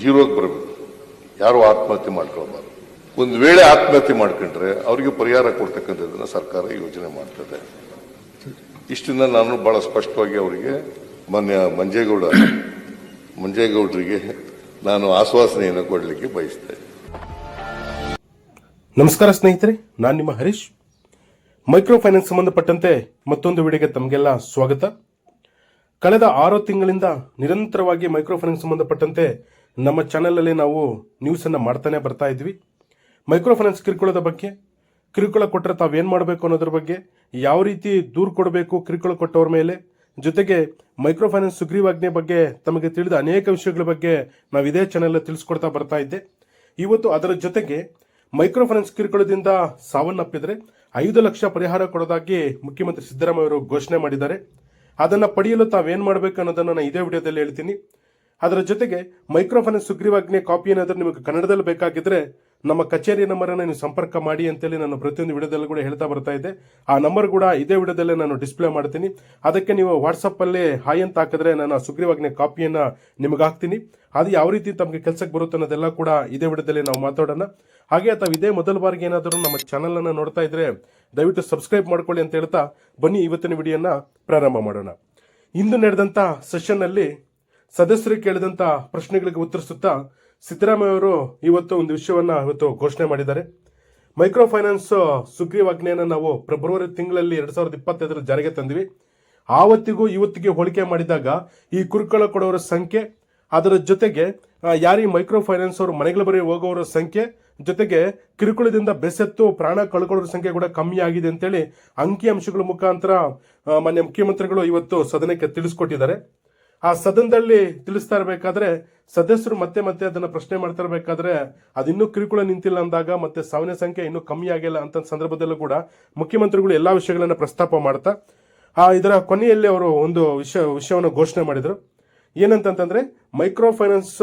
ಜೀರೋಗೆ ಬರಬೇಕು. ಯಾರು ಆತ್ಮಹತ್ಯೆ ಮಾಡ್ಕೊಳ್ಬಾರ್ದು. ಒಂದು ವೇಳೆ ಆತ್ಮಹತ್ಯೆ ಮಾಡ್ಕೊಂಡ್ರೆ ಅವರಿಗೆ ಪರಿಹಾರ ಕೊಡ್ತಕ್ಕಂಥದ್ದನ್ನು ಸರ್ಕಾರ ಯೋಜನೆ ಮಾಡ್ತದೆ. ಇಷ್ಟನ್ನ ನಾನು ಬಹಳ ಸ್ಪಷ್ಟವಾಗಿ ಅವರಿಗೆ ಮಾನ್ಯ ಮಂಜೇಗೌಡ, ಮಂಜೇಗೌಡರಿಗೆ ನಾನು ಆಶ್ವಾಸನೆಯನ್ನು ಕೊಡಲಿಕ್ಕೆ ಬಯಸ್ತೇನೆ ನಮಸ್ಕಾರ ಸ್ನೇಹಿತರೆ, ನಾನು ನಿಮ್ಮ ಹರೀಶ್. ಮೈಕ್ರೋ ಫೈನಾನ್ಸ್ ಸಂಬಂಧಪಟ್ಟಂತೆ ಮತ್ತೊಂದು ವಿಡಿಯೋಗೆ ತಮಗೆಲ್ಲ ಸ್ವಾಗತ. ಕಳೆದ ಆರು ತಿಂಗಳಿಂದ ನಿರಂತರವಾಗಿ ಮೈಕ್ರೋ ಫೈನಾನ್ಸ್ ಸಂಬಂಧಪಟ್ಟಂತೆ ನಮ್ಮ ಚಾನಲಲ್ಲಿ ನಾವು ನ್ಯೂಸನ್ನು ಮಾಡ್ತಾನೆ ಬರ್ತಾ ಇದ್ವಿ. ಮೈಕ್ರೋ ಫೈನಾನ್ಸ್ ಕಿರುಕುಳದ ಬಗ್ಗೆ, ಕಿರುಕುಳ ಕೊಟ್ಟರೆ ತಾವೇನು ಮಾಡಬೇಕು ಅನ್ನೋದ್ರ ಬಗ್ಗೆ, ಯಾವ ರೀತಿ ದೂರು ಕೊಡಬೇಕು ಕಿರುಕುಳ ಕೊಟ್ಟವ್ರ ಮೇಲೆ, ಜೊತೆಗೆ ಮೈಕ್ರೋ ಫೈನಾನ್ಸ್ ಸುಗ್ರೀವಾಜ್ಞೆ ಬಗ್ಗೆ ತಮಗೆ ತಿಳಿದ ಅನೇಕ ವಿಷಯಗಳ ಬಗ್ಗೆ ನಾವು ಇದೇ ಚಾನೆಲ್ ತಿಳಿಸ್ಕೊಡ್ತಾ ಬರ್ತಾ ಇದ್ದೆ. ಇವತ್ತು ಅದರ ಜೊತೆಗೆ ಮೈಕ್ರೋ ಫೈನಾನ್ಸ್ ಕಿರುಕುಳದಿಂದ ಸಾವನ್ನಪ್ಪಿದ್ರೆ ಐದು ಲಕ್ಷ ಪರಿಹಾರ ಕೊಡೋದಾಗಿ ಮುಖ್ಯಮಂತ್ರಿ ಸಿದ್ದರಾಮಯ್ಯ ಅವರು ಘೋಷಣೆ ಮಾಡಿದ್ದಾರೆ. ಅದನ್ನು ಪಡೆಯಲು ತಾವೇನು ಮಾಡಬೇಕು ಅನ್ನೋದನ್ನು ನಾನು ಇದೇ ವಿಡಿಯೋದಲ್ಲಿ ಹೇಳ್ತೀನಿ. ಅದರ ಜೊತೆಗೆ ಮೈಕ್ರೋಫೈನಾನ್ಸ್ ಸುಗ್ರೀವಾಜ್ಞೆ ಕಾಪಿ ಏನಾದರೂ ನಿಮಗೆ ಕನ್ನಡದಲ್ಲಿ ಬೇಕಾಗಿದ್ರೆ ನಮ್ಮ ಕಚೇರಿ ನಂಬರನ್ನು ನೀವು ಸಂಪರ್ಕ ಮಾಡಿ ಅಂತೇಳಿ ನಾನು ಪ್ರತಿಯೊಂದು ವಿಡಿಯೋದಲ್ಲಿ ಕೂಡ ಹೇಳ್ತಾ ಬರ್ತಾ ಇದ್ದೆ. ಆ ನಂಬರ್ ಕೂಡ ಇದೇ ವಿಡಿಯೋದಲ್ಲೇ ನಾನು ಡಿಸ್ಪ್ಲೇ ಮಾಡ್ತೀನಿ. ಅದಕ್ಕೆ ನೀವು ವಾಟ್ಸಪ್ ಅಲ್ಲಿ ಹಾಯ್ ಅಂತ ಹಾಕಿದ್ರೆ ನಾನು ಆ ಸುಗ್ರೀವಾಜ್ಞೆ ಕಾಪಿಯನ್ನ ನಿಮಗೆ ಹಾಕ್ತೀನಿ. ಅದು ಯಾವ ರೀತಿ ತಮಗೆ ಕೆಲಸಕ್ಕೆ ಬರುತ್ತೆ ಅನ್ನೋದೆಲ್ಲ ಕೂಡ ಇದೇ ವಿಡಿಯೋದಲ್ಲಿ ನಾವು ಮಾತಾಡೋಣ. ಹಾಗೆ ಅಥವಾ ಇದೇ ಮೊದಲ ಬಾರಿಗೆ ಏನಾದರೂ ನಮ್ಮ ಚಾನಲನ್ನು ನೋಡ್ತಾ ಇದ್ರೆ ದಯವಿಟ್ಟು ಸಬ್ಸ್ಕ್ರೈಬ್ ಮಾಡ್ಕೊಳ್ಳಿ ಅಂತ ಹೇಳ್ತಾ ಬನ್ನಿ ಇವತ್ತಿನ ವಿಡಿಯೋನ ಪ್ರಾರಂಭ ಮಾಡೋಣ. ಇಂದು ನಡೆದಂಥ ಸೆಷನ್ ಅಲ್ಲಿ ಸದಸ್ಯರು ಕೇಳಿದಂಥ ಪ್ರಶ್ನೆಗಳಿಗೆ ಉತ್ತರಿಸುತ್ತಾ ಸಿದ್ದರಾಮಯ್ಯ ಅವರು ಇವತ್ತು ಒಂದು ವಿಷಯವನ್ನ ಇವತ್ತು ಘೋಷಣೆ ಮಾಡಿದ್ದಾರೆ. ಮೈಕ್ರೋ ಫೈನಾನ್ಸ್ ಸುಗ್ರೀವಾಜ್ಞೆಯನ್ನು ನಾವು ಫೆಬ್ರವರಿ ತಿಂಗಳಲ್ಲಿ ಎರಡು ಸಾವಿರದ ಇಪ್ಪತ್ತೈದರ ಜಾರಿಗೆ ತಂದ್ವಿ. ಆವತ್ತಿಗೂ ಇವತ್ತಿಗೆ ಹೋಲಿಕೆ ಮಾಡಿದಾಗ ಈ ಕುರುಕುಳ ಕೊಡೋರ ಸಂಖ್ಯೆ, ಅದರ ಜೊತೆಗೆ ಯಾರಿ ಮೈಕ್ರೋ ಫೈನಾನ್ಸ್ ಅವರು ಮನೆಗಳ ಬರೀ ಹೋಗೋರ ಸಂಖ್ಯೆ, ಜೊತೆಗೆ ಕಿರುಕುಳದಿಂದ ಬೆಸೆತ್ತು ಪ್ರಾಣ ಕಳ್ಕೊಳ್ಳೋರ ಸಂಖ್ಯೆ ಕೂಡ ಕಮ್ಮಿ ಆಗಿದೆ ಅಂತೇಳಿ ಅಂಕಿ ಅಂಶಗಳ ಮುಖಾಂತರ ಮಾನ್ಯ ಮುಖ್ಯಮಂತ್ರಿಗಳು ಇವತ್ತು ಸದನಕ್ಕೆ ತಿಳಿಸ್ಕೊಟ್ಟಿದ್ದಾರೆ. ಆ ಸದನದಲ್ಲಿ ತಿಳಿಸ್ತಾ ಇರಬೇಕಾದ್ರೆ ಸದಸ್ಯರು ಮತ್ತೆ ಮತ್ತೆ ಅದನ್ನ ಪ್ರಶ್ನೆ ಮಾಡ್ತಾ ಇರಬೇಕಾದ್ರೆ ಅದಿನ್ನೂ ಕಿರುಕುಳ ನಿಂತಿಲ್ಲ ಅಂದಾಗ ಮತ್ತೆ ಸಾವಿನ ಸಂಖ್ಯೆ ಇನ್ನೂ ಕಮ್ಮಿ ಆಗಿಲ್ಲ ಅಂತ ಸಂದರ್ಭದಲ್ಲೂ ಕೂಡ ಮುಖ್ಯಮಂತ್ರಿಗಳು ಎಲ್ಲಾ ವಿಷಯಗಳನ್ನ ಪ್ರಸ್ತಾಪ ಮಾಡ್ತಾ, ಆ ಇದರ ಕೊನೆಯಲ್ಲಿ ಅವರು ಒಂದು ವಿಷಯ ವಿಷಯವನ್ನು ಘೋಷಣೆ ಮಾಡಿದ್ರು. ಏನಂತಂತಂದ್ರೆ ಮೈಕ್ರೋ ಫೈನಾನ್ಸ್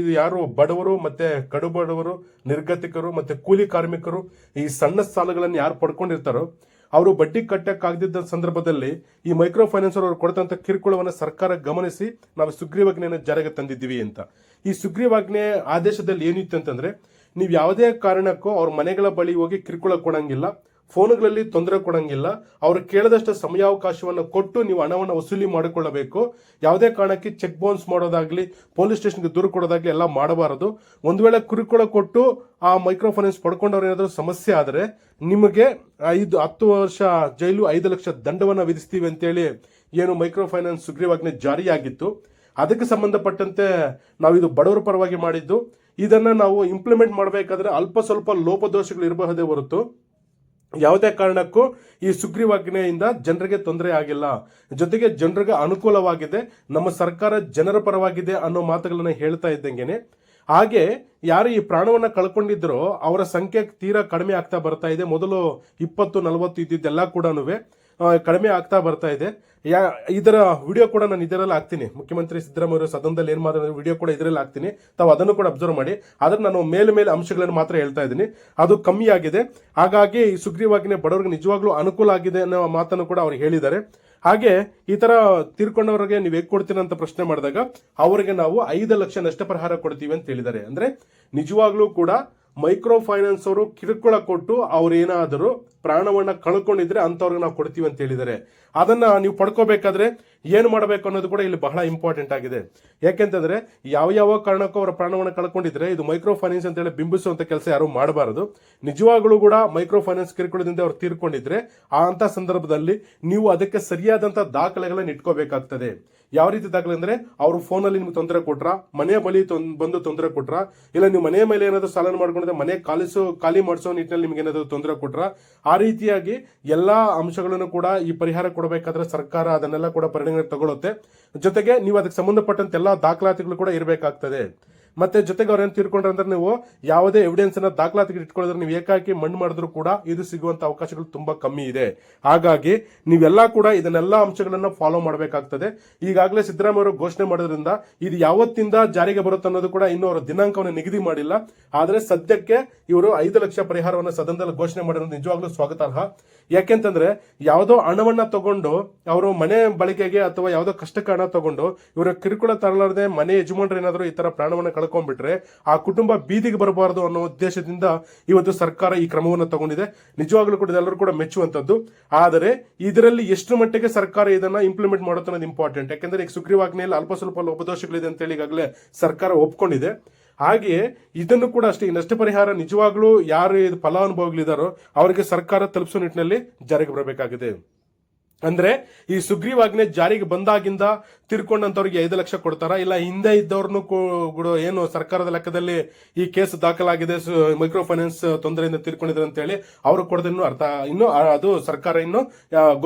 ಇದು ಯಾರು ಬಡವರು ಮತ್ತೆ ಕಡು ಬಡವರು ನಿರ್ಗತಿಕರು ಮತ್ತೆ ಕೂಲಿ ಕಾರ್ಮಿಕರು ಈ ಸಣ್ಣ ಸಾಲಗಳನ್ನು ಯಾರು ಪಡ್ಕೊಂಡಿರ್ತಾರೋ ಅವರು ಬಡ್ಡಿ ಕಟ್ಟಕ್ಕಾಗದಿದ್ದ ಸಂದರ್ಭದಲ್ಲಿ ಈ ಮೈಕ್ರೋ ಫೈನಾನ್ಸ್ ಅವರು ಕೊಡತಂತ ಕಿರುಕುಳವನ್ನು ಸರ್ಕಾರ ಗಮನಿಸಿ ನಾವು ಸುಗ್ರೀವಾಜ್ಞೆಯನ್ನು ಜಾರಿಗೆ ತಂದಿದ್ದೀವಿ ಅಂತ. ಈ ಸುಗ್ರೀವಾಜ್ಞೆ ಆದೇಶದಲ್ಲಿ ಏನಿತ್ತು ಅಂತಂದ್ರೆ, ನೀವು ಯಾವುದೇ ಕಾರಣಕ್ಕೂ ಅವ್ರ ಮನೆಗಳ ಬಳಿ ಹೋಗಿ ಕಿರುಕುಳ ಕೊಡಂಗಿಲ್ಲ. ಫೋನ್ಗಳಲ್ಲಿ ತೊಂದರೆ ಕೊಡಂಗಿಲ್ಲ. ಅವರು ಕೇಳಿದಷ್ಟು ಸಮಯಾವಕಾಶವನ್ನು ಕೊಟ್ಟು ನೀವು ಹಣವನ್ನು ವಸೂಲಿ ಮಾಡಿಕೊಳ್ಳಬೇಕು. ಯಾವುದೇ ಕಾರಣಕ್ಕೆ ಚೆಕ್ ಬೌನ್ಸ್ ಮಾಡೋದಾಗ್ಲಿ ಪೊಲೀಸ್ ಸ್ಟೇಷನ್ಗೆ ದೂರು ಕೊಡೋದಾಗಲಿ ಎಲ್ಲ ಮಾಡಬಾರದು. ಒಂದು ವೇಳೆ ಕುರುಕುಳ ಕೊಟ್ಟು ಆ ಮೈಕ್ರೋ ಫೈನಾನ್ಸ್ ಪಡ್ಕೊಂಡವ್ರು ಏನಾದರೂ ಸಮಸ್ಯೆ ಆದರೆ ನಿಮಗೆ ಐದು, ಹತ್ತು ವರ್ಷ ಜೈಲು ಐದು ಲಕ್ಷ ದಂಡವನ್ನು ವಿಧಿಸ್ತೀವಿ ಅಂತೇಳಿ ಏನು ಮೈಕ್ರೋ ಫೈನಾನ್ಸ್ ಸುಗ್ರೀವಾಜ್ಞೆ ಜಾರಿಯಾಗಿತ್ತು. ಅದಕ್ಕೆ ಸಂಬಂಧಪಟ್ಟಂತೆ ನಾವು ಇದು ಬಡವರ ಪರವಾಗಿ ಮಾಡಿದ್ದು. ಇದನ್ನ ನಾವು ಇಂಪ್ಲಿಮೆಂಟ್ ಮಾಡಬೇಕಾದ್ರೆ ಅಲ್ಪ ಸ್ವಲ್ಪ ಲೋಪದೋಷಗಳು ಇರಬಹುದೇ ಹೊರತು ಯಾವುದೇ ಕಾರಣಕ್ಕೂ ಈ ಸುಗ್ರೀವಾಜ್ಞೆಯಿಂದ ಜನರಿಗೆ ತೊಂದರೆ ಆಗಿಲ್ಲ. ಜೊತೆಗೆ ಜನರಿಗೆ ಅನುಕೂಲವಾಗಿದೆ. ನಮ್ಮ ಸರ್ಕಾರ ಜನರ ಪರವಾಗಿದೆ ಅನ್ನೋ ಮಾತುಗಳನ್ನು ಹೇಳ್ತಾ ಇದ್ದಂಗೆನೆ. ಹಾಗೆ ಯಾರು ಈ ಪ್ರಾಣವನ್ನ ಕಳ್ಕೊಂಡಿದ್ರೋ ಅವರ ಸಂಖ್ಯೆ ತೀರಾ ಕಡಿಮೆ ಆಗ್ತಾ ಬರ್ತಾ ಇದೆ. ಮೊದಲು ಇಪ್ಪತ್ತು ನಲವತ್ತು ಇದ್ದಿದ್ದೆಲ್ಲ ಕೂಡ ಕಡಿಮೆ ಆಗ್ತಾ ಬರ್ತಾ ಇದೆ. ಯಾ, ಇದರ ವಿಡಿಯೋ ಕೂಡ ನಾನು ಇದರಲ್ಲಿ ಹಾಕ್ತೀನಿ. ಮುಖ್ಯಮಂತ್ರಿ ಸಿದ್ದರಾಮಯ್ಯ ಸದನದಲ್ಲಿ ಏನು ಮಾತಾಡಿದ್ರೆ ವಿಡಿಯೋ ಕೂಡ ಇದರಲ್ಲಿ ಹಾಕ್ತೀನಿ. ತಾವು ಅದನ್ನು ಕೂಡ ಅಬ್ಸರ್ವ್ ಮಾಡಿ. ಆದರೆ ನಾನು ಮೇಲೆ ಮೇಲೆ ಅಂಶಗಳನ್ನು ಮಾತ್ರ ಹೇಳ್ತಾ ಇದ್ದೀನಿ. ಅದು ಕಮ್ಮಿ ಆಗಿದೆ. ಹಾಗಾಗಿ ಸುಗ್ರೀವಾಜ್ಞೆ ಬಡವರಿಗೆ ನಿಜವಾಗ್ಲೂ ಅನುಕೂಲ ಆಗಿದೆ ಅನ್ನೋ ಮಾತನ್ನು ಕೂಡ ಅವ್ರು ಹೇಳಿದ್ದಾರೆ. ಹಾಗೆ ಈ ತರ ತೀರ್ಕೊಂಡವರಿಗೆ ನೀವು ಹೇಗೆ ಕೊಡ್ತೀರ ಅಂತ ಪ್ರಶ್ನೆ ಮಾಡಿದಾಗ, ಅವರಿಗೆ ನಾವು ಐದು ಲಕ್ಷ ನಷ್ಟ ಪರಿಹಾರ ಕೊಡ್ತೀವಿ ಅಂತ ಹೇಳಿದ್ದಾರೆ. ಅಂದ್ರೆ ನಿಜವಾಗ್ಲೂ ಕೂಡ ಮೈಕ್ರೋ ಫೈನಾನ್ಸ್ ಅವರು ಕಿರುಕುಳ ಕೊಟ್ಟು ಅವ್ರು ಏನಾದರೂ ಪ್ರಾಣವನ್ನ ಕಳ್ಕೊಂಡಿದ್ರೆ ಅಂಥವ್ರಿಗೆ ನಾವು ಕೊಡ್ತೀವಿ ಅಂತ ಹೇಳಿದ್ದಾರೆ. ಅದನ್ನ ನೀವು ಪಡ್ಕೋಬೇಕಾದ್ರೆ ಏನು ಮಾಡಬೇಕು ಅನ್ನೋದು ಕೂಡ ಇಲ್ಲಿ ಬಹಳ ಇಂಪಾರ್ಟೆಂಟ್ ಆಗಿದೆ. ಯಾಕೆಂತಂದ್ರೆ ಯಾವ ಯಾವ ಕಾರಣಕ್ಕೂ ಅವರ ಪ್ರಾಣವನ್ನು ಕಳ್ಕೊಂಡಿದ್ರೆ ಇದು ಮೈಕ್ರೋ ಫೈನಾನ್ಸ್ ಅಂತ ಹೇಳಿ ಬಿಂಬಿಸುವಂತ ಕೆಲಸ ಯಾರು ಮಾಡಬಾರದು. ನಿಜವಾಗ್ಲೂ ಕೂಡ ಮೈಕ್ರೋ ಫೈನಾನ್ಸ್ ಕಿರುಕುಳದಿಂದ ಅವ್ರು ತೀರ್ಕೊಂಡಿದ್ರೆ ಆ ಅಂತ ಸಂದರ್ಭದಲ್ಲಿ ನೀವು ಅದಕ್ಕೆ ಸರಿಯಾದಂತ ದಾಖಲೆಗಳನ್ನ ಇಟ್ಕೋಬೇಕಾಗ್ತದೆ. ಯಾವ ರೀತಿ ದಾಖಲೆ ಅಂದ್ರೆ ಅವರು ಫೋನಲ್ಲಿ ನಿಮ್ಗೆ ತೊಂದರೆ ಕೊಟ್ರ, ಮನೆ ಬಳಿ ಬಂದು ತೊಂದರೆ ಕೊಟ್ರ, ಇಲ್ಲ ನೀವು ಮನೆ ಮೇಲೆ ಏನಾದ್ರು ಸಾಲನ ಮಾಡ್ಕೊಂಡ್ರೆ ಮನೆ ಕಾಲಿಸೋ, ಖಾಲಿ ಮಾಡಿಸೋ ನಿಟ್ಟಿನಲ್ಲಿ ನಿಮ್ಗೆ ಏನಾದ್ರು ತೊಂದರೆ ಕೊಟ್ರ, ಆ ರೀತಿಯಾಗಿ ಎಲ್ಲಾ ಅಂಶಗಳನ್ನು ಕೂಡ ಈ ಪರಿಹಾರ ಕೊಡಬೇಕಾದ್ರೆ ಸರ್ಕಾರ ಅದನ್ನೆಲ್ಲ ಕೂಡ ಪರಿಗಣನೆ ತಗೊಳುತ್ತೆ ಜೊತೆಗೆ ನೀವು ಅದಕ್ಕೆ ಸಂಬಂಧಪಟ್ಟಂತೆ ಎಲ್ಲಾ ದಾಖಲಾತಿಗಳು ಕೂಡ ಇರಬೇಕಾಗ್ತದೆ. ಮತ್ತೆ ಜೊತೆಗೆ ಅವ್ರೇನು ತೀರ್ಕೊಂಡ್ರೆ ಅಂದ್ರೆ ನೀವು ಯಾವುದೇ ಎವಿಡೆನ್ಸ್ ಅನ್ನ ದಾಖಲಾತಿಗೆ ಇಟ್ಕೊಳ್ಳೋದ್ರೆ ನೀವು ಏಕಾಕಿ ಮಣ್ಣು ಮಾಡಿದ್ರು ಕೂಡ ಇದು ಸಿಗುವಂತ ಅವಕಾಶಗಳು ತುಂಬಾ ಕಮ್ಮಿ ಇದೆ. ಹಾಗಾಗಿ ನೀವೆಲ್ಲ ಕೂಡ ಇದನ್ನೆಲ್ಲ ಅಂಶಗಳನ್ನ ಫಾಲೋ ಮಾಡಬೇಕಾಗ್ತದೆ. ಈಗಾಗಲೇ ಸಿದ್ದರಾಮಯ್ಯ ಅವರು ಘೋಷಣೆ ಮಾಡೋದ್ರಿಂದ ಇದು ಯಾವತ್ತಿಂದ ಜಾರಿಗೆ ಬರುತ್ತೆ ಅನ್ನೋದು ಕೂಡ ಇನ್ನೂ ಅವರ ದಿನಾಂಕವನ್ನು ನಿಗದಿ ಮಾಡಿಲ್ಲ. ಆದ್ರೆ ಸದ್ಯಕ್ಕೆ ಇವರು ಐದು ಲಕ್ಷ ಪರಿಹಾರವನ್ನು ಸದನದಲ್ಲಿ ಘೋಷಣೆ ಮಾಡಿರೋದು ನಿಜವಾಗ್ಲೂ ಸ್ವಾಗತಾರ್ಹ. ಯಾಕೆಂತಂದ್ರೆ ಯಾವುದೋ ಹಣವನ್ನ ತಗೊಂಡು ಅವರು ಮನೆ ಬಳಕೆಗೆ ಅಥವಾ ಯಾವುದೋ ಕಷ್ಟಕ್ಕೆ ಹಣ ತಗೊಂಡು ಇವರ ಕಿರುಕುಳ ತರಲಾರದೆ ಮನೆ ಯಜಮಾನ್ರು ಏನಾದರೂ ಈ ತರ ಪ್ರಾಣವನ್ನ ಕಳ್ಕೊಂಡ್ಬಿಟ್ರೆ ಆ ಕುಟುಂಬ ಬೀದಿಗೆ ಬರಬಾರದು ಅನ್ನೋ ಉದ್ದೇಶದಿಂದ ಇವತ್ತು ಸರ್ಕಾರ ಈ ಕ್ರಮವನ್ನು ತಗೊಂಡಿದೆ. ನಿಜವಾಗ್ಲೂ ಕೂಡ ಎಲ್ಲರೂ ಕೂಡ ಮೆಚ್ಚುವಂತದ್ದು ಆದರೆ ಇದರಲ್ಲಿ ಎಷ್ಟು ಮಟ್ಟಿಗೆ ಸರ್ಕಾರ ಇದನ್ನ ಇಂಪ್ಲಿಮೆಂಟ್ ಮಾಡುತ್ತೆ ಅನ್ನೋದು ಇಂಪಾರ್ಟೆಂಟ್ ಯಾಕೆಂದ್ರೆ ಈಗ ಸುಗ್ರೀವಾಜ್ಞೆಯಲ್ಲಿ ಅಲ್ಪ ಸ್ವಲ್ಪ ಲೋಪದೋಷಗಳಿದೆ ಅಂತೇಳಿ ಈಗಾಗಲೇ ಸರ್ಕಾರ ಒಪ್ಕೊಂಡಿದೆ. ಹಾಗೆಯೇ ಇದನ್ನು ಕೂಡ ಅಷ್ಟೇ, ಈ ನಷ್ಟ ಪರಿಹಾರ ನಿಜವಾಗ್ಲೂ ಯಾರು ಫಲಾನುಭವಿಗಳಿದಾರೋ ಅವರಿಗೆ ಸರ್ಕಾರ ತಲುಪಿಸೋ ನಿಟ್ಟಿನಲ್ಲಿ ಜಾರಿಗೆ ಬರಬೇಕಾಗಿದೆ. ಅಂದ್ರೆ ಈ ಸುಗ್ರೀವಾಜ್ಞೆ ಜಾರಿಗೆ ಬಂದಾಗಿಂದ ತಿರ್ಕೊಂಡಂತವ್ರಿಗೆ ಐದು ಲಕ್ಷ ಕೊಡ್ತಾರ? ಇಲ್ಲ ಹಿಂದೆ ಇದ್ದವ್ರನ್ನು ಕೂಡ ಏನು ಸರ್ಕಾರದ ಲೆಕ್ಕದಲ್ಲಿ ಈ ಕೇಸ್ ದಾಖಲಾಗಿದೆ ಮೈಕ್ರೋ ಫೈನಾನ್ಸ್ ತೊಂದರೆಯಿಂದ ತಿರ್ಕೊಂಡಿದ್ದಾರೆ ಅಂತ ಹೇಳಿ ಅವ್ರಿಗೆ ಕೊಡೋದನ್ನು ಅರ್ಥ ಇನ್ನು ಅದು ಸರ್ಕಾರ ಇನ್ನು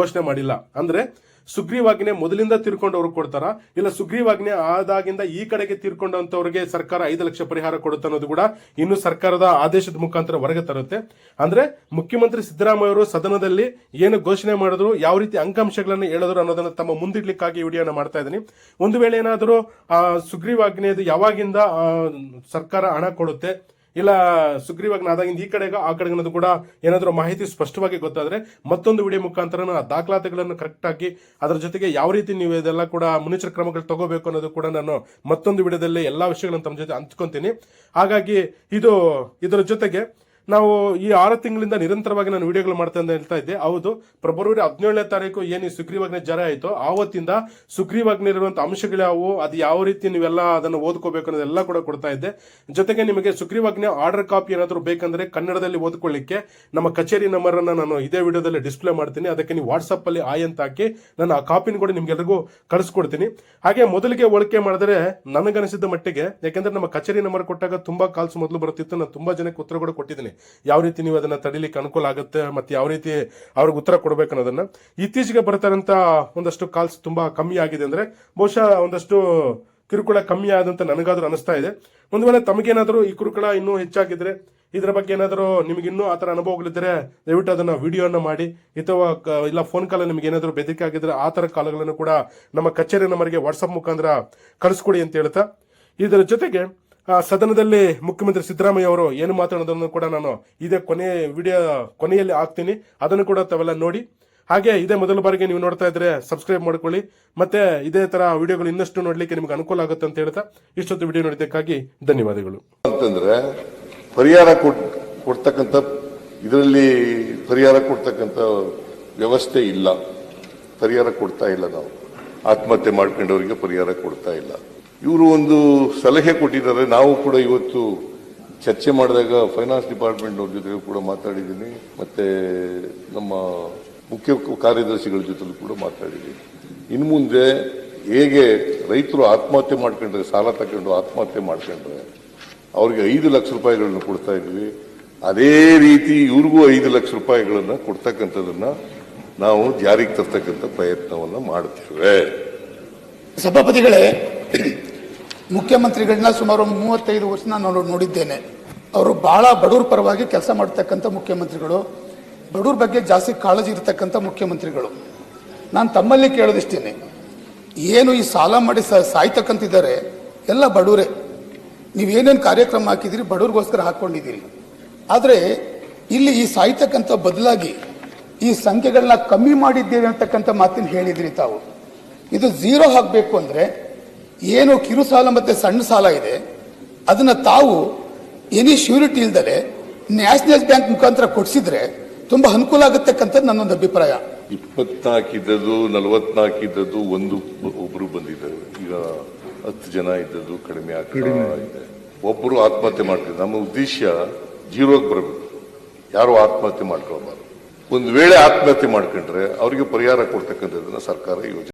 ಘೋಷಣೆ ಮಾಡಿಲ್ಲ. ಅಂದ್ರೆ ಸುಗ್ರೀವಾಜ್ಞೆ ಮೊದಲಿಂದ ತಿರ್ಕೊಂಡವ್ರು ಕೊಡ್ತಾರ? ಇಲ್ಲ ಸುಗ್ರೀವಾಜ್ಞೆ ಆದಾಗಿಂದ ಈ ಕಡೆಗೆ ತೀರ್ಕೊಂಡಂತವ್ರಿಗೆ ಸರ್ಕಾರ ಐದು ಲಕ್ಷ ಪರಿಹಾರ ಕೊಡುತ್ತೆ ಅನ್ನೋದು ಕೂಡ ಇನ್ನು ಸರ್ಕಾರದ ಆದೇಶದ ಮುಖಾಂತರ ಹೊರಗೆ ತರುತ್ತೆ. ಅಂದ್ರೆ ಮುಖ್ಯಮಂತ್ರಿ ಸಿದ್ದರಾಮಯ್ಯ ಅವರು ಸದನದಲ್ಲಿ ಏನು ಘೋಷಣೆ ಮಾಡಿದ್ರು, ಯಾವ ರೀತಿ ಅಂಕಾಂಶಗಳನ್ನು ಹೇಳಿದ್ರು ಅನ್ನೋದನ್ನ ತಮ್ಮ ಮುಂದಿಡ್ಲಿಕ್ಕಾಗಿ ವಿಡಿಯೋನ ಮಾಡ್ತಾ ಇದ್ದೀನಿ. ಒಂದು ವೇಳೆ ಏನಾದರೂ, ಆ, ಸುಗ್ರೀವಾಜ್ಞೆದು ಯಾವಾಗಿಂದ ಸರ್ಕಾರ ಹಣ ಕೊಡುತ್ತೆ ಇಲ್ಲ ಸುಗ್ರೀವಾಗ್ನ ಆದಾಗಿಂದ ಈ ಕಡೆಗ, ಆ ಕಡೆಗೆ ಅನ್ನೋದು ಕೂಡ ಏನಾದರೂ ಮಾಹಿತಿ ಸ್ಪಷ್ಟವಾಗಿ ಗೊತ್ತಾದ್ರೆ ಮತ್ತೊಂದು ವಿಡಿಯೋ ಮುಖಾಂತರ ಆ ದಾಖಲಾತಿಗಳನ್ನು ಕರೆಕ್ಟ್ ಆಗಿ ಅದರ ಜೊತೆಗೆ ಯಾವ ರೀತಿ ನೀವು ಇದೆಲ್ಲ ಕೂಡ ಮುನ್ನೆಚ್ಚರ ಕ್ರಮಗಳು ತಗೋಬೇಕು ಅನ್ನೋದು ಕೂಡ ನಾನು ಮತ್ತೊಂದು ವಿಡಿಯೋದಲ್ಲಿ ಎಲ್ಲಾ ವಿಷಯಗಳನ್ನು ತಮ್ಮ ಜೊತೆ ಹಂಚ್ಕೊಂತೀನಿ. ಹಾಗಾಗಿ ಇದು, ಇದರ ಜೊತೆಗೆ ನಾವು ಈ ಆರು ತಿಂಗಳಿಂದ ನಿರಂತರವಾಗಿ ನಾನು ವಿಡಿಯೋಗಳು ಮಾಡ್ತಾ ಹೇಳ್ತಾ ಇದ್ದೆ. ಹೌದು, ಫೆಬ್ರವರಿ ಹದಿನೇಳನೇ ತಾರೀಕು ಏನು ಸುಗ್ರೀವಾಜ್ಞೆ ಜಾರಿ ಆಯಿತು, ಆವತ್ತಿಂದ ಸುಗ್ರೀವಾಜ್ಞೆ ಇರುವಂತ ಯಾವುವು, ಅದು ಯಾವ ರೀತಿ ನೀವೆಲ್ಲ ಅದನ್ನು ಓದ್ಕೋಬೇಕು ಅನ್ನೋದೆಲ್ಲ ಕೂಡ ಕೊಡ್ತಾ ಇದ್ದೆ. ಜೊತೆಗೆ ನಿಮಗೆ ಸುಗ್ರೀವಾಜ್ಞೆ ಆರ್ಡರ್ ಕಾಪಿ ಏನಾದರೂ ಬೇಕಂದ್ರೆ ಕನ್ನಡದಲ್ಲಿ ಓದ್ಕೊಳ್ಳಿಕ್ಕೆ ನಮ್ಮ ಕಚೇರಿ ನಂಬರ್ ಅನ್ನ ನಾನು ಇದೇ ವಿಡಿಯೋದಲ್ಲಿ ಡಿಸ್ಪ್ಲೇ ಮಾಡ್ತೀನಿ. ಅದಕ್ಕೆ ನೀವು ವಾಟ್ಸಪ್ ಅಲ್ಲಿ ಆಯ್ ಅಂತ ಹಾಕಿ ನಾನು ಆ ಕಾಪಿನ ಕೂಡ ನಿಮ್ಗೆಲ್ರಿಗೂ ಕಳಿಸ್ಕೊಡ್ತೀನಿ. ಹಾಗೆ ಮೊದಲಿಗೆ ಹೋಲಿಕೆ ಮಾಡಿದ್ರೆ ನನಗನಿಸಿದ ಮಟ್ಟಿಗೆ, ಯಾಕೆಂದ್ರೆ ನಮ್ಮ ಕಚೇರಿ ನಂಬರ್ ಕೊಟ್ಟಾಗ ತುಂಬಾ ಕಾಲ್ಸ್ ಮೊದಲು ಬರುತ್ತಿತ್ತು. ನಾನು ತುಂಬಾ ಜನಕ್ಕೆ ಉತ್ತರ ಕೂಡ ಕೊಟ್ಟಿದ್ದೀನಿ. ಯಾವ ರೀತಿ ನೀವು ಅದನ್ನ ತಡಿಲಿಕ್ಕೆ ಅನುಕೂಲ ಆಗುತ್ತೆ ಮತ್ತೆ ಯಾವ ರೀತಿ ಅವ್ರಿಗೆ ಉತ್ತರ ಕೊಡಬೇಕು ಅನ್ನೋದನ್ನ. ಇತ್ತೀಚೆಗೆ ಬರ್ತಾರಂತ ಒಂದಷ್ಟು ಕಾಲ್ಸ್ ತುಂಬಾ ಕಮ್ಮಿ ಆಗಿದೆ ಅಂದ್ರೆ ಬಹುಶಃ ಒಂದಷ್ಟು ಕಿರುಕುಳ ಕಮ್ಮಿ ಆದಂತ ನನಗಾದ್ರೂ ಅನಿಸ್ತಾ ಇದೆ. ಒಂದು ವೇಳೆ ತಮಗೇನಾದರೂ ಈ ಕಿರುಕುಳ ಇನ್ನೂ ಹೆಚ್ಚಾಗಿದ್ರೆ ಇದರ ಬಗ್ಗೆ ಏನಾದರೂ ನಿಮ್ಗೆ ಇನ್ನೂ ಆ ಥರ ಅನುಭವಗಳಿದ್ದರೆ ದಯವಿಟ್ಟು ಅದನ್ನು ವಿಡಿಯೋನ ಮಾಡಿ ಅಥವಾ ಇಲ್ಲ ಫೋನ್ ಕಾಲ್ ನಿಮ್ಗೆ ಏನಾದರೂ ಬೆದರಿಕೆ ಆಗಿದ್ರೆ ಆ ಥರ ಕಾಲ್ಗಳನ್ನು ಕೂಡ ನಮ್ಮ ಕಚೇರಿ ನಂಬರ್ಗೆ ವಾಟ್ಸಪ್ ಮುಖಾಂತರ ಕಳಿಸ್ಕೊಡಿ ಅಂತ ಹೇಳ್ತಾ. ಇದರ ಜೊತೆಗೆ ಸದನದಲ್ಲಿ ಮುಖ್ಯಮಂತ್ರಿ ಸಿದ್ದರಾಮಯ್ಯ ಅವರು ಏನು ಮಾತಾಡೋದನ್ನು ಕೂಡ ನಾನು ಇದೇ ಕೊನೆ ವಿಡಿಯೋ ಕೊನೆಯಲ್ಲಿ ಹಾಕ್ತೀನಿ. ಅದನ್ನು ಕೂಡ ತಾವೆಲ್ಲ ನೋಡಿ. ಹಾಗೆ ಇದೇ ಮೊದಲ ಬಾರಿಗೆ ನೀವು ನೋಡ್ತಾ ಇದ್ರೆ ಸಬ್ಸ್ಕ್ರೈಬ್ ಮಾಡ್ಕೊಳ್ಳಿ. ಮತ್ತೆ ಇದೇ ತರ ವಿಡಿಯೋಗಳು ಇನ್ನಷ್ಟು ನೋಡ್ಲಿಕ್ಕೆ ನಿಮ್ಗೆ ಅನುಕೂಲ ಆಗುತ್ತೆ ಅಂತ ಹೇಳ್ತಾ ಇಷ್ಟೊತ್ತು ವಿಡಿಯೋ ನೋಡಿದ್ದಕ್ಕಾಗಿ ಧನ್ಯವಾದಗಳು. ಅಂತಂದ್ರೆ ಪರಿಹಾರ ಕೊಡ್, ಕೊಡ್ತಕ್ಕಂಥ, ಇದರಲ್ಲಿ ಪರಿಹಾರ ಕೊಡ್ತಕ್ಕಂಥ ವ್ಯವಸ್ಥೆ ಇಲ್ಲ. ಪರಿಹಾರ ಕೊಡ್ತಾ ಇಲ್ಲ ನಾವು. ಆತ್ಮಹತ್ಯೆ ಮಾಡ್ಕೊಂಡವರಿಗೆ ಪರಿಹಾರ ಕೊಡ್ತಾ ಇಲ್ಲ. ಇವರು ಒಂದು ಸಲಹೆ ಕೊಟ್ಟಿದ್ದಾರೆ. ನಾವು ಕೂಡ ಇವತ್ತು ಚರ್ಚೆ ಮಾಡಿದಾಗ ಫೈನಾನ್ಸ್ ಡಿಪಾರ್ಟ್ಮೆಂಟ್ ಅವ್ರ ಜೊತೆ ಕೂಡ ಮಾತಾಡಿದ್ದೀನಿ. ಮತ್ತೆ ನಮ್ಮ ಮುಖ್ಯ ಕಾರ್ಯದರ್ಶಿಗಳ ಜೊತೆಲೂ ಕೂಡ ಮಾತಾಡಿದ್ದೀನಿ. ಇನ್ನು ಮುಂದೆ ಹೇಗೆ ರೈತರು ಆತ್ಮಹತ್ಯೆ ಮಾಡ್ಕೊಂಡ್ರೆ, ಸಾಲ ತಗೊಂಡು ಆತ್ಮಹತ್ಯೆ ಮಾಡ್ಕೊಂಡ್ರೆ, ಅವ್ರಿಗೆ ಐದು ಲಕ್ಷ ರೂಪಾಯಿಗಳನ್ನು ಕೊಡ್ತಾ ಇದ್ವಿ ಅದೇ ರೀತಿ ಇವ್ರಿಗೂ ಐದು ಲಕ್ಷ ರೂಪಾಯಿಗಳನ್ನು ಕೊಡ್ತಕ್ಕಂಥದನ್ನ ನಾವು ಜಾರಿಗೆ ತರ್ತಕ್ಕಂಥ ಪ್ರಯತ್ನವನ್ನ ಮಾಡ್ತೇವೆ. ಸಭಾಪತಿಗಳೇ ಮುಖ್ಯಮಂತ್ರಿಗಳನ್ನ ಸುಮಾರು ಮೂವತ್ತೈದು ವರ್ಷ ನಾನು ನೋಡಿದ್ದೇನೆ. ಅವರು ಬಹಳ ಬಡವ್ರ ಪರವಾಗಿ ಕೆಲಸ ಮಾಡ್ತಕ್ಕಂಥ ಮುಖ್ಯಮಂತ್ರಿಗಳು. ಬಡವ್ರ ಬಗ್ಗೆ ಜಾಸ್ತಿ ಕಾಳಜಿ ಇರತಕ್ಕಂಥ ಮುಖ್ಯಮಂತ್ರಿಗಳು. ನಾನು ತಮ್ಮಲ್ಲಿ ಕೇಳೋದಿಷ್ಟೇನೆ. ಏನು ಈ ಸಾಲ ಮಾಡಿ ಸಾಯ್ತಕ್ಕಂತಿದ್ದಾರೆ, ಎಲ್ಲ ಬಡವರೇ. ನೀವೇನೇನು ಕಾರ್ಯಕ್ರಮ ಹಾಕಿದಿರಿ, ಬಡವ್ರಿಗೋಸ್ಕರ ಹಾಕ್ಕೊಂಡಿದ್ದೀರಿ ಆದರೆ, ಇಲ್ಲಿ ಈ ಸಾಯ್ತಕ್ಕಂಥ ಬದಲಾಗಿ ಈ ಸಂಖ್ಯೆಗಳನ್ನ ಕಮ್ಮಿ ಮಾಡಿದ್ದೇವೆ ಅಂತಕ್ಕಂಥ ಮಾತಿನ ಹೇಳಿದ್ರಿ ತಾವು. ಇದು ಝೀರೋ ಹಾಕಬೇಕು ಅಂದ್ರೆ ಏನು ಕಿರು ಸಾಲ ಮತ್ತೆ ಸಣ್ಣ ಸಾಲ ಇದೆ. ಅದನ್ನ ತಾವು ಎನಿ ಶ್ಯೂರಿಟಿ ಇಲ್ದಲೆ ನ್ಯಾಷನಲ್ ಬ್ಯಾಂಕ್ ಮುಖಾಂತರ ಕೊಡಿಸಿದ್ರೆ ತುಂಬಾ ಅನುಕೂಲ ಆಗತಕ್ಕಂಥದ್ದು ನನ್ನೊಂದು ಅಭಿಪ್ರಾಯ. ಇಪ್ಪತ್ನಾಲ್ಕಿದ್ದದ್ದು ನಲವತ್ನಾಲ್ಕಿದ್ದದ್ದು ಒಂದು ಒಬ್ರು ಬಂದಿದ್ದಾರೆ. ಈಗ ಹತ್ತು ಜನ ಇದ್ದದ್ದು ಕಡಿಮೆ ಆಗ್ತಾ ಇದೆ. ಒಬ್ಬರು ಆತ್ಮಹತ್ಯೆ ಮಾಡ್ತಿದ್ದ ನಮ್ಮ ಉದ್ದೇಶ ಜೀರೋಗೆ ಬರಬೇಕು. ಯಾರು ಆತ್ಮಹತ್ಯೆ ಮಾಡ್ಕೊಳ್ಬಾರ್ದು. ಒಂದು ವೇಳೆ ಆತ್ಮಹತ್ಯೆ ಮಾಡ್ಕೊಂಡ್ರೆ ಅವರಿಗೆ ಪರಿಹಾರ ಕೊಡ್ತಕ್ಕಂಥದ್ದನ್ನ ಸರ್ಕಾರ ಯೋಜನೆ